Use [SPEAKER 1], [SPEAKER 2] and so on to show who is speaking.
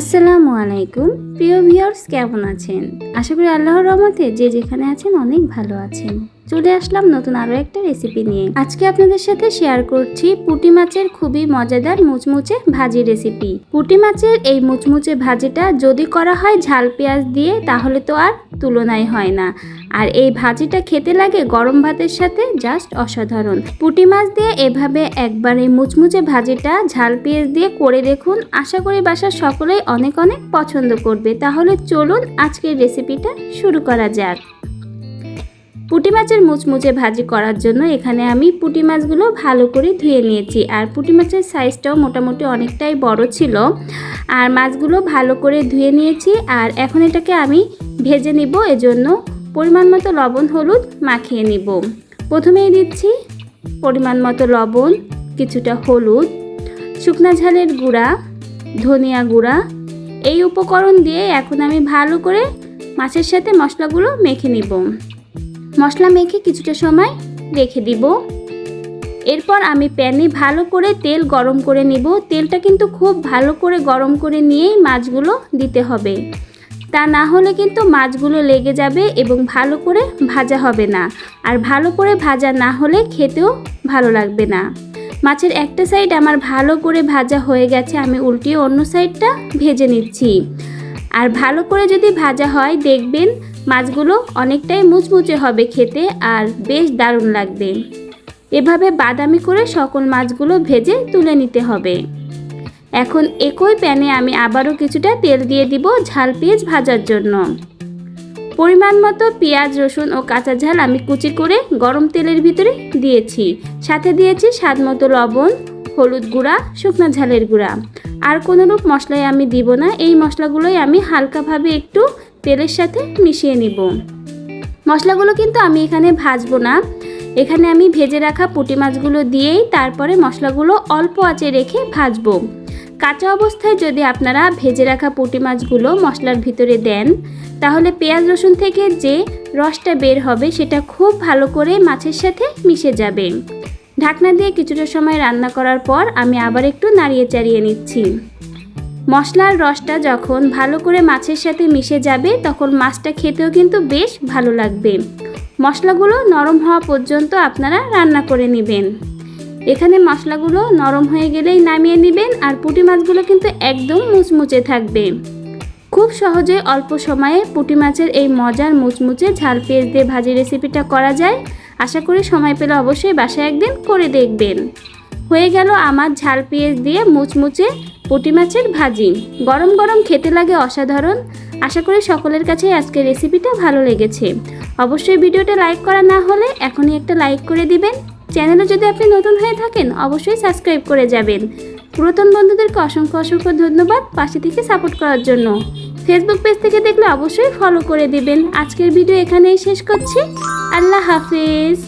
[SPEAKER 1] আসসালামু আলাইকুম। প্রিয় ভিউয়ার্স, কেমন আছেন? আশা করি আল্লাহর রহমতে যে যেখানে আছেন অনেক ভালো আছেন। চলে আসলাম নতুন আরও একটা রেসিপি নিয়ে। আজকে আপনাদের সাথে শেয়ার করছি পুটি মাছের খুবই মজাদার মুচমুচে ভাজি রেসিপি পুটি মাছের এই মুচমুচে ভাজিটা যদি করা হয় ঝাল পেঁয়াজ দিয়ে, তাহলে তো আর তুলনায় হয় না। আর এই ভাজিটা খেতে লাগে গরম ভাতের সাথে জাস্ট অসাধারণ। পুটি মাছ দিয়ে এভাবে একবার এই মুচমুচে ভাজিটা ঝাল পেঁয়াজ দিয়ে করে দেখুন। আশা করি বাসার সকলেই অনেক অনেক পছন্দ করবে। তাহলে চলুন আজকের রেসিপিটা শুরু করা যাক। পুঁটি মাছের মুচমুচে ভাজি করার জন্য এখানে আমি পুঁটি মাছগুলো ভালো করে ধুয়ে নিয়েছি। আর পুঁটি মাছের সাইজটাও মোটামুটি অনেকটাই বড় ছিল। আর মাছগুলো ভালো করে ধুয়ে নিয়েছি। আর এখন এটাকে আমি ভেজে নিব। এজন্য পরিমাণ মতো লবণ, হলুদ মাখিয়ে নিব। প্রথমেই দিচ্ছি পরিমাণ মতো লবণ, কিছুটা হলুদ, শুকনা ঝালের গুঁড়া, ধনিয়া গুঁড়া। এই উপকরণ দিয়ে এখন আমি ভালো করে মাছের সাথে মশলাগুলো মেখে নিব। মশলা মেখে কিছুটা সময় রেখে দিব। এরপর আমি প্যানে ভালো করে তেল গরম করে নিব। তেলটা কিন্তু খুব ভালো করে গরম করে নিয়েই মাছগুলো দিতে হবে। তা না হলে কিন্তু মাছগুলো লেগে যাবে এবং ভালো করে ভাজা হবে না। আর ভালো করে ভাজা না হলে খেতেও ভালো লাগবে না। মাছের একটা সাইড আমার ভালো করে ভাজা হয়ে গেছে, আমি উল্টিয়ে অন্য সাইডটা ভেজে নিচ্ছি। আর ভালো করে যদি ভাজা হয়, দেখবেন মাছগুলো অনেকটাই মুচমুচে হবে খেতে আর বেশ দারুণ লাগবে। এভাবে বাদামি করে সকল মাছগুলো ভেজে তুলে নিতে হবে। এখন একই প্যানে আমি আবারও কিছুটা তেল দিয়ে দিব ঝাল পেঁয়াজ ভাজার জন্য। পরিমাণ মতো পেঁয়াজ, রসুন ও কাঁচা ঝাল আমি কুচি করে গরম তেলের ভিতরে দিয়েছি। সাথে দিয়েছি স্বাদ মতো লবণ, হলুদ গুঁড়া, শুকনো ঝালের গুঁড়া। আর কোনো রূপ মশলাই আমি দিব না। এই মশলাগুলোই আমি হালকাভাবে একটু তেলের সাথে মিশিয়ে নিব। মশলাগুলো কিন্তু আমি এখানে ভাজবো না। এখানে আমি ভেজে রাখা পুঁটি মাছগুলো দিয়েই তারপরে মশলাগুলো অল্প আঁচে রেখে ভাজবো। কাঁচা অবস্থায় যদি আপনারা ভেজে রাখা পুঁটি মাছগুলো মশলার ভিতরে দেন, তাহলে পেঁয়াজ রসুন থেকে যে রসটা বের হবে সেটা খুব ভালো করে মাছের সাথে মিশে যাবে। ঢাকনা দিয়ে কিছুটা সময় রান্না করার পর আমি আবার একটু নাড়িয়ে চাড়িয়ে নিচ্ছি। মশলার রসটা যখন ভালো করে মাছের সাথে মিশে যাবে, তখন মাছটা খেতেও কিন্তু বেশ ভালো লাগবে। মশলাগুলো নরম হওয়া পর্যন্ত আপনারা রান্না করে নেবেন। এখানে মশলাগুলো নরম হয়ে গেলেই নামিয়ে নেবেন আর পুঁটি মাছগুলো কিন্তু একদম মুচমুচে থাকবে। খুব সহজে অল্প সময়ে পুঁটি মাছের এই মজার মুচমুচে ঝাল পেঁয়াজ দিয়ে ভাজি রেসিপিটা করা যায়। আশা করি সময় পেলে অবশ্যই বাসায় একদিন করে দেখবেন। হয়ে গেল আমার ঝাল পেঁয়াজ দিয়ে মুচমুচে পুঁটি মাছের ভাজি। গরম গরম খেতে লাগে অসাধারণ। আশা করি সকলের কাছে আজকের রেসিপিটা ভালো লেগেছে। অবশ্যই ভিডিওটা লাইক করা না হলে এখনই একটা লাইক করে দিবেন। চ্যানেলে যদি আপনি নতুন হয়ে থাকেন, অবশ্যই সাবস্ক্রাইব করে যাবেন। পুরাতন বন্ধুদেরকে অসংখ্য অসংখ্য ধন্যবাদ পাশে থেকে সাপোর্ট করার জন্য। ফেসবুক পেজ থেকে দেখলে অবশ্যই ফলো করে দিবেন। আজকের ভিডিও এখানেই শেষ করছি। আল্লাহ হাফিজ।